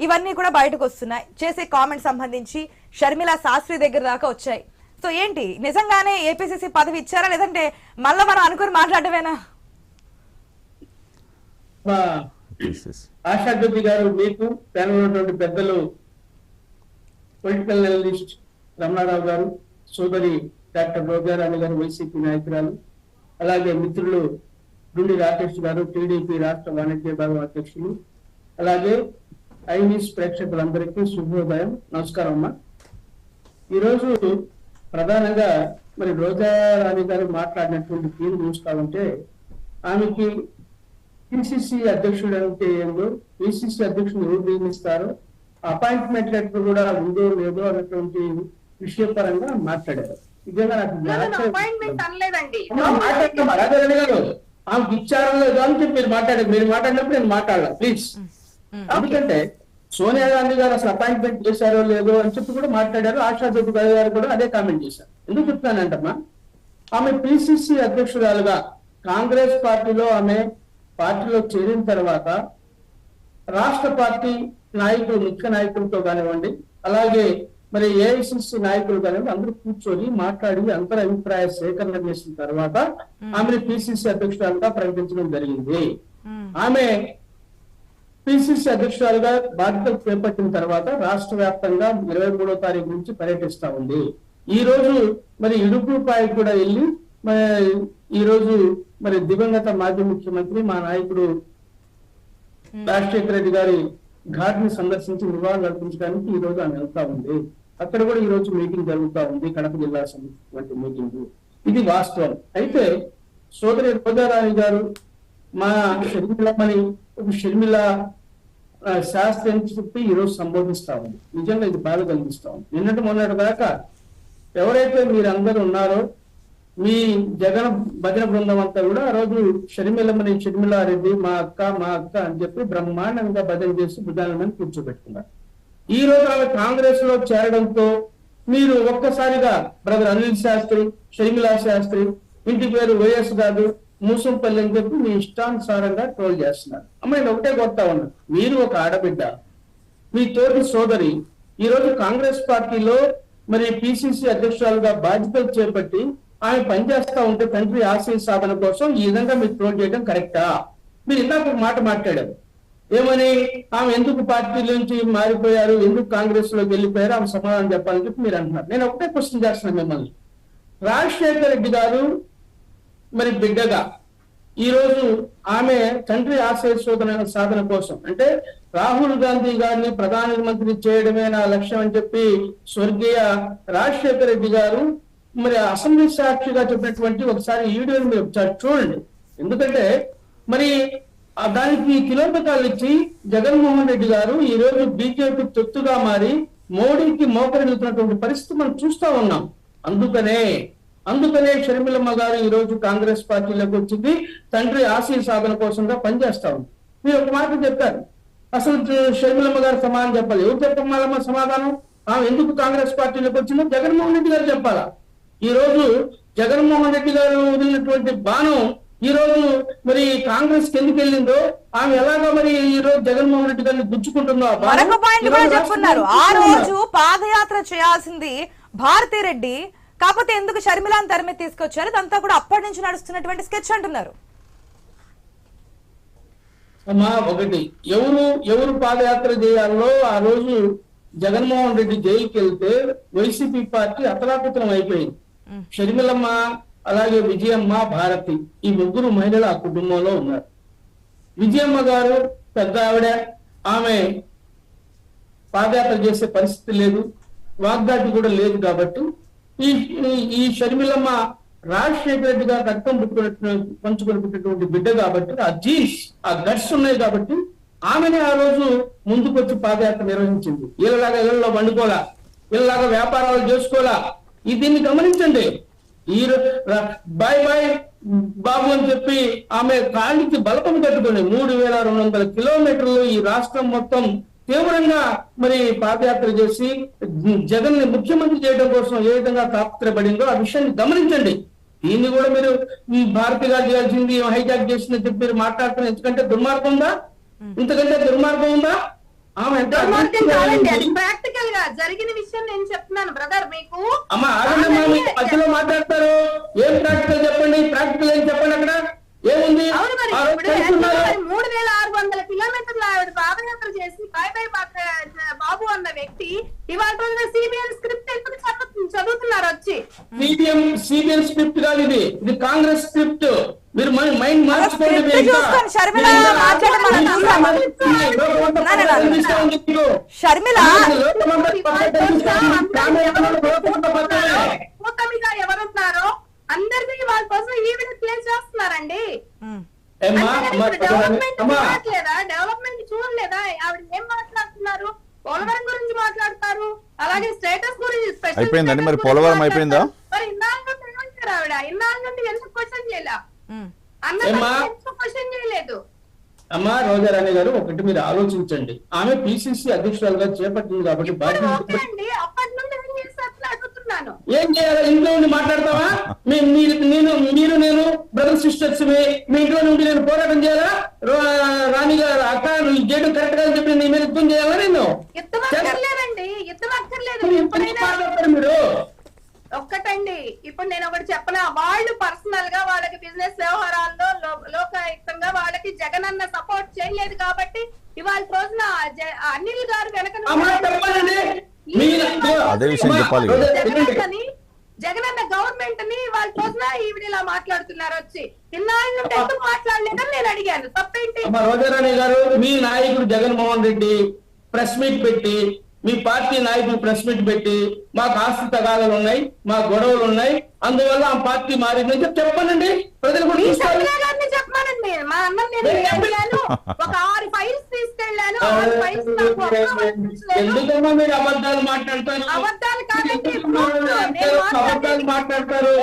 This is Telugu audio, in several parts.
ఇవన్నీ కూడా బయటకు వస్తున్నాయి. చేసే కామెంట్ సంబంధించి షర్మిల శాస్త్రి దగ్గర దాకా వచ్చాయి. సో ఏంటి? నిజంగానే ఏపీసీసీ పదవి ఇచ్చారా? లేదంటే మళ్ళా మనం అనుకుని మాట్లాడమేనా ఆశా జ్యోతి గారు మీకు పెద్దలు పొలిటికల్ అనలిస్ట్ రమణారావు గారు సోదరి డాక్టర్ రోజారాణి గారు వైసీపీ నాయకురాలు అలాగే మిత్రులు గుండి రాకేష్ గారు టీడీపీ రాష్ట్ర వాణిజ్య విభాగం అధ్యక్షులు అలాగే ఐన్యూస్ ప్రేక్షకులందరికీ శుభోదయం. నమస్కారం అమ్మా. ఈరోజు ప్రధానంగా మరి రోజారాణి గారు మాట్లాడినటువంటి తీరు చూస్తా ఉంటే ఆమెకి పిసిసి అధ్యక్షుడు అంటే ఏందో పిసిసి అధ్యక్షుడు ఎవరు నియమిస్తారో అపాయింట్మెంట్ లెటర్ కూడా ఉందో లేదో అన్నటువంటి విషయపరంగా మాట్లాడారు. ఇదేనా నాకు లేదో అని చెప్పి మీరు మాట్లాడారు. మీరు మాట్లాడినప్పుడు నేను మాట్లాడాలి ప్లీజ్. ఎందుకంటే సోనియా గాంధీ గారు అసలు అపాయింట్మెంట్ చేశారో లేదో అని చెప్పి కూడా మాట్లాడారు. ఆశా జ్యోతి గారు కూడా అదే కామెంట్ చేశారు. ఎందుకు చెప్తానంటమ్మా ఆమె పిసిసి అధ్యక్షురాలుగా కాంగ్రెస్ పార్టీలో ఆమె పార్టీలో చేరిన తర్వాత రాష్ట్ర పార్టీ నాయకులు ముఖ్య నాయకులతో కానివ్వండి అలాగే మరి ఏఐసిసి నాయకులు కానివ్వండి అందరూ కూర్చొని మాట్లాడి అంతర అభిప్రాయ సేకరణ చేసిన తర్వాత ఆమెను పిసిసి అధ్యక్షురాలుగా ప్రకటించడం జరిగింది. ఆమె పిసిసి అధ్యక్షురాలుగా బాధ్యతలు చేపట్టిన తర్వాత రాష్ట్ర వ్యాప్తంగా ఇరవై మూడో తారీఖు నుంచి పర్యటిస్తా ఉంది. ఈ రోజు మరి ఇడుపులపాయకు కూడా వెళ్ళి ఈ రోజు మరి దివంగత మాజీ ముఖ్యమంత్రి మా నాయకుడు రాజశేఖర రెడ్డి గారి ఘాట్ని సందర్శించి నివాళులు అర్పించడానికి ఈ రోజు ఆమె వెళ్తా ఉంది. అక్కడ కూడా ఈ రోజు మీటింగ్ జరుగుతా ఉంది కడప జిల్లా సంబంధించినటువంటి మీటింగ్. ఇది వాస్తవం. అయితే సోదరి రోజారాణి గారు మా షర్మిలమ్మని షర్మిల శాస్త్రి అని చెప్పి ఈ రోజు సంబోధిస్తా ఉంది. నిజంగా ఇది బాధ కలిగిస్తా ఉంది. నిన్నటి మొన్నటి దాకా ఎవరైతే మీరందరూ ఉన్నారో మీ జగన్ భజన బృందం అంతా కూడా ఆ రోజు షర్మిలమ్మని షర్మిలారెడ్డి మా అక్క మా అక్క అని చెప్పి బ్రహ్మాండంగా భజన చేసి బుధాలమని కూర్చోబెట్టుకున్నారు. ఈ రోజు ఆమె కాంగ్రెస్లో చేరడంతో మీరు ఒక్కసారిగా బ్రదర్ అనిల్ శాస్త్రి షర్మిలా శాస్త్రి ఇంటి పేరు వైఎస్ గారు మూసంపల్లి అని చెప్పి మీ ఇష్టానుసారంగా ట్రోల్ చేస్తున్నారు. అమ్మాయి ఒకటే కొడతా ఉన్నా. మీరు ఒక ఆడబిడ్డ మీ తోటి సోదరి ఈరోజు కాంగ్రెస్ పార్టీలో మరి పిసిసి అధ్యక్షురాలుగా బాధ్యతలు చేపట్టి ఆమె పనిచేస్తా ఉంటే తండ్రి ఆశయ సాధన కోసం ఈ విధంగా మీరు ట్రోల్ చేయడం కరెక్టా? మీరు ఇందాక ఒక మాట మాట్లాడారు. ఏమని? ఆమె ఎందుకు పార్టీ నుంచి మారిపోయారు? ఎందుకు కాంగ్రెస్లోకి వెళ్ళిపోయారు? ఆమె సమాధానం చెప్పాలని చెప్పి మీరు అంటున్నారు. నేను ఒకటే క్వశ్చన్ చేస్తున్నాను మిమ్మల్ని. రాజశేఖర రెడ్డి గారు మరి బిడ్డగా. ఈ రోజు ఆమె తండ్రి ఆశయ శోధన సాధన కోసం అంటే రాహుల్ గాంధీ గారిని ప్రధానమంత్రి చేయడమే నా లక్ష్యం అని చెప్పి స్వర్గీయ రాజశేఖర రెడ్డి గారు మరి అసెంబ్లీ సాక్షిగా చెప్పినటువంటి ఒకసారి వీడియోని మీరు ఒకసారి చూడండి. ఎందుకంటే మరి దానికి కిలోపతాలు ఇచ్చి జగన్మోహన్ రెడ్డి గారు ఈ రోజు బీజేపీ తొత్తుగా మారి మోడీకి మోకరిల్లుతున్నటువంటి పరిస్థితి మనం చూస్తా ఉన్నాం. అందుకనే అందుకనే షర్మిలమ్మ గారు ఈ రోజు కాంగ్రెస్ పార్టీలోకి వచ్చింది. తండ్రి ఆశయ సాధన కోసంగా పనిచేస్తా ఉంది. మీరు ఒక మాట చెప్పారు. అసలు షర్మిలమ్మ గారు సమాధానం చెప్పాలి. ఎవరు చెప్పాలమ్మ సమాధానం? ఆమె ఎందుకు కాంగ్రెస్ పార్టీలోకి వచ్చిందో జగన్మోహన్ రెడ్డి గారు చెప్పాలా? ఈ రోజు జగన్మోహన్ రెడ్డి గారు వదిలినటువంటి బాణం ఈ రోజు మరి కాంగ్రెస్కి ఎందుకు వెళ్ళిందో? ఆమె ఎలాగా మరి ఈ రోజు జగన్మోహన్ రెడ్డి గారిని గుచ్చుకుంటుందో మరొక పాయింట్ కూడా చెప్పున్నారు. ఆ రోజు పాదయాత్ర చేయాల్సింది భారతీ రెడ్డి. కాకపోతే ఎందుకు షర్మిలాని తెర మీద తీసుకొచ్చారు? ఇదంతా కూడా అప్పటి నుంచి నడుస్తున్నటువంటి స్కెచ్ అంటున్నారు. అమ్మా ఒకటి ఎవరు ఎవరు పాదయాత్ర చేయాలో ఆ రోజు జగన్మోహన్ రెడ్డి జైలుకి వెళ్తే వైసీపీ పార్టీ అతలాకుతలం అయిపోయింది. షర్మిలమ్మ అలాగే విజయమ్మ భారతి ఈ ముగ్గురు మహిళలు ఆ కుటుంబంలో ఉన్నారు. విజయమ్మ గారు పెద్ద ఆవిడ ఆమె పాదయాత్ర చేసే పరిస్థితి లేదు వాగ్దాటి కూడా లేదు కాబట్టి ఈ ఈ- షర్మిలమ్మ రాజశేఖర రెడ్డి గారు రక్తం పుట్టుకున్నట్టు పంచుకొని బిడ్డ కాబట్టి ఆ జీన్స్ ఆ గట్స్ ఉన్నాయి కాబట్టి ఆమెనే ఆ రోజు ముందుకొచ్చి పాదయాత్ర నిర్వహించింది. వీళ్ళలాగా ఇళ్ళలో వండుకోలా వీళ్ళలాగా వ్యాపారాలు చేసుకోలా ఇది దీన్ని గమనించండి. ఈ బాయ్ బాయ్ బాబు అని చెప్పి ఆమె కాళ్ళకి బలపం కట్టుకుని మూడు వేల రెండు వందల కిలోమీటర్లు ఈ రాష్ట్రం మొత్తం తీవ్రంగా మరి పాదయాత్ర చేసి జగన్ని ముఖ్యమంత్రి చేయడం కోసం ఏ విధంగా తాపత్రపడిందో ఆ విషయాన్ని గమనించండి. దీన్ని కూడా మీరు ఈ భారతి గారు చేయాల్సింది హైజాక్ చేసిందని చెప్పి మీరు మాట్లాడుతున్నారు. ఎందుకంటే దుర్మార్గం ఉందా? ఇంతకంటే దుర్మార్గం ఉందా? ఆమె ప్రాక్టికల్గా జరిగిన విషయం నేను చెప్తున్నాను బ్రదర్ మీకు అమ్మ మధ్యలో మాట్లాడతారు. ఏం ప్రాక్టికల్ చెప్పండి? ప్రాక్టికల్ ఏం చెప్పండి అక్కడ ఏముంది అవును మరి ఆ రోజు ఇప్పుడు తెలుసుకున్నారు. మరి మూడు వేల ఆరు వందల కిలోమీటర్ల ఆవిడ పాదయాత్ర చేసి బాయ్ బాయ్ బాబు అన్న వ్యక్తి ఇవాళ రోజున సిబిఎన్ స్క్రిప్ట్ ఎందుకు చదువు- చదువుతున్నారు వచ్చి సిబిఎం సిబిఎం స్క్రిప్ట్ కాదు ఇది ఇది కాంగ్రెస్ స్క్రిప్ట్ మీరు మైండ్ మైండ్ మార్చుకోండి స్క్రిప్ట్ మీరు ఇంకా. చూసుకొని షర్మిల మీరు ఇంకా- మాట్లాడడం మనం మీరు చూసాం. ఇంకా లోకమంతా నా, నా, నా. కనిపిస్తా ఉంది మీకు. షర్మిల లోకమంతా పక్కన కనిపిస్తా ఉంది. కాంగ్రెస్ లోకమంతా పక్కనే. కూటమి గారు ఎవరున్నారో అందరికీ వాళ్ళ కోసం ప్లే చేస్తున్నారండి డెవలప్మెంట్ చూడలేదా ఆవిడ ఏం మాట్లాడుతున్నారు పోలవరం గురించి మాట్లాడతారు అలాగే స్టేటస్ గురించి అయిపోయిందండి. మరి పోలవరం అయిపోయిందా? మాట్లాడతారు. మరి ఇన్నాళ్ళ నుండి ఏమంటారు ఆవిడ ఇన్నాళ్ళ నుండి ఎందుకు క్వశ్చన్ చేయలే అమ్మా రోజారాణి గారు ఒకటి మీరు ఆలోచించండి. ఆమె పిసిసి అధ్యక్షురాలుగా చేపట్టింది కాబట్టి ఏం చేయాలి? ఇంట్లో ఉండి మాట్లాడతావా? మీరు నేను మీరు నేను బ్రదర్ సిస్టర్స్ మీ ఇంట్లో నుండి నేను పోరాటం చేయాలా? రాణి గారు అక్క నువ్వు చేయడం కరెక్ట్గా అని చెప్పి నీ మీద యుద్ధం చేయాలా నేను మరి ఇంత ఎప్పుడైనా మాట్లాడతారు మీరు ఒక్కటండి. ఇప్పుడు నేను ఒకటి చెప్పనా? వాళ్ళు పర్సనల్గా వాళ్ళకి బిజినెస్ వ్యవహారాల్లో లోకాయుక్తంగా వాళ్ళకి జగన్ అన్న సపోర్ట్ చేయలేదు కాబట్టి ఇవాళ రోజున అనిల్ గారు వెనక జగన్ అన్న గవర్నమెంట్ని వాళ్ళ రోజున ఈవిడ ఇలా మాట్లాడుతున్నారు వచ్చి. ఇన్నాళ్ళ ఎందుకు మాట్లాడలేదని నేను అడిగాను. తప్పేంటి? గారు మీ నాయకుడు జగన్మోహన్ రెడ్డి ప్రెస్ మీట్ పెట్టి మీ పార్టీ నాయకులు ప్రెస్ మీట్ పెట్టి మాకు ఆస్తి తగాదాలు ఉన్నాయి మా గొడవలు ఉన్నాయి. అందువల్ల ఆ పార్టీ మారిందని చెప్పి చెప్పానండి. ప్రజలు కూడా చూస్తారు. ఎందుకమ్మా మీరు అబద్ధాలు మాట్లాడతారు? అబద్ధాలు మాట్లాడతారు?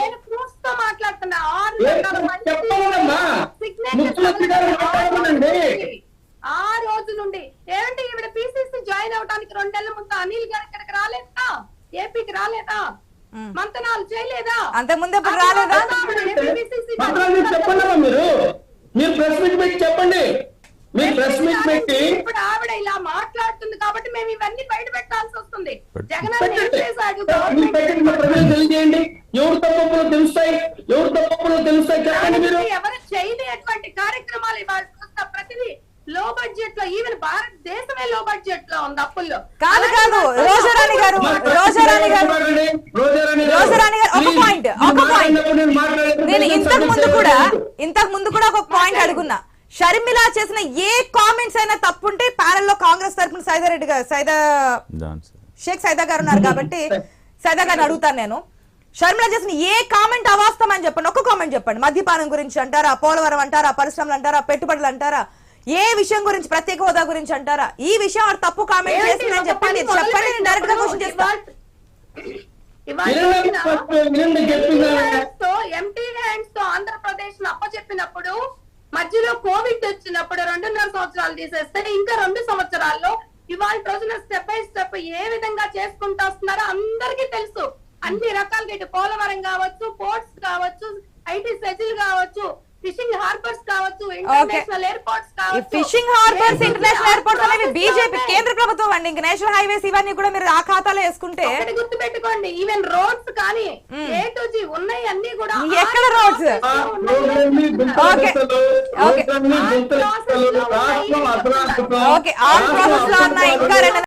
signatures ముఖ్యమంత్రి గారు ఆ రోజు మాట్లాడమనండి. నుండి, ఆ రోజు నుండి. ఏమంటే ఈవిడ జాయిన్ అవడానికి రెండు నెలల ముందు అనిల్ గారు ఇక్కడికి రాలేదా? ఏపీకి రాలేదా. మంతనాలు చేయలేదా? అంతకుముందు ఎప్పుడు రాలేదా? మాత్రం మీరు చెప్పండమ్మా మీరు. మీరు ప్రెస్ మీట్ పెట్టి చెప్పండి. మీరు ప్రెస్ మీట్ పెట్టి ఇప్పుడు ఆవిడ ఇలా మాట్లాడుతుంది కాబట్టి మేము ఇవన్నీ బయట పెట్టాల్సి వస్తుంది. జగన్ చేశాడు? ఎవరు తప్పప్పులు తెలుస్తాయి? ఎవరు తప్పప్పులు తెలుస్తాయి? చెప్పండి మీరు గవర్నమెంట్ ఎవరు చేయలేటువంటి కార్యక్రమాలు ఇవాళ చూస్తున్న ప్రతిదీ లో బడ్జెట్లో ఈవెన్ భారతదేశమే లో కాదు కాదు. రోజారాణి గారు రోజారాణి గారు. రోజారాణి రోజారాణి గారు, ఒక point, ఒక point. నేను ఇంతకు ముందు కూడా ఇంతకు ముందు కూడా ఒక పాయింట్ అడుగున్నా. షర్మిల చేసిన ఏ కామెంట్స్ అయినా తప్పుంటే ప్యానెల్లో కాంగ్రెస్ తరఫున సైదా రెడ్డి గారు సైదా డాన్స్ షేక్ సైదా గారు ఉన్నారు కాబట్టి సైదా గారిని అడుగుతాను నేను. షర్మిల చేసిన ఏ కామెంట్ అవాస్తవం అని చెప్పండి. ఒక్క కామెంట్ చెప్పండి. మద్యపానం గురించి అంటారా పోలవరం అంటారా పరిశ్రమలు అంటారా పెట్టుబడులు అంటారా ఏ విషయం గురించి ప్రత్యేక హోదా గురించి అంటారా? ఈ విషయం తప్పు కామెంట్ చేసిందని చెప్పండి. చెప్పండి డైరెక్ట్గా క్వశ్చన్ చేస్తా ఎంటీ హ్యాండ్స్తో ఆంధ్రప్రదేశ్ అప్పచెప్పినప్పుడు మధ్యలో కోవిడ్ వచ్చినప్పుడు రెండున్నర సంవత్సరాలు తీసేస్తే ఇంకా రెండు సంవత్సరాల్లో ఇవాళ రోజున స్టెప్ బై స్టెప్ ఏ విధంగా చేసుకుంటూ వస్తున్నారో అందరికీ తెలుసు. అన్ని రకాలుగా ఇటు పోలవరం కావచ్చు పోర్ట్స్ కావచ్చు ఐటీ సెజిల్ కావచ్చు ఫిషింగ్ హార్బర్స్ కావచ్చు ఇంటర్నేషనల్ ఎయిర్పోర్ట్స్ కావచ్చు. ఫిషింగ్ హార్బర్స్ ఇంటర్నేషనల్ ఎయిర్పోర్ట్స్ అనేవి బీజేపీ. కేంద్ర ప్రభుత్వం అండి. ఇంక నేషనల్ హైవేస్ ఇవన్నీ కూడా మీరు ఆ ఖాతాలో వేసుకుంటే ఒకటి గుర్తు పెట్టుకోండి ఈవెన్ రోడ్స్ కానీ ఏ టు జీ ఉన్నాయి అన్ని కూడా ఎక్కడ ఆ ఆ ఉన్నాయి. గుంతలు ఓకే. ఓకే. ఆల్ ప్రాసెస్లో ఉన్న ఇంకా రెండు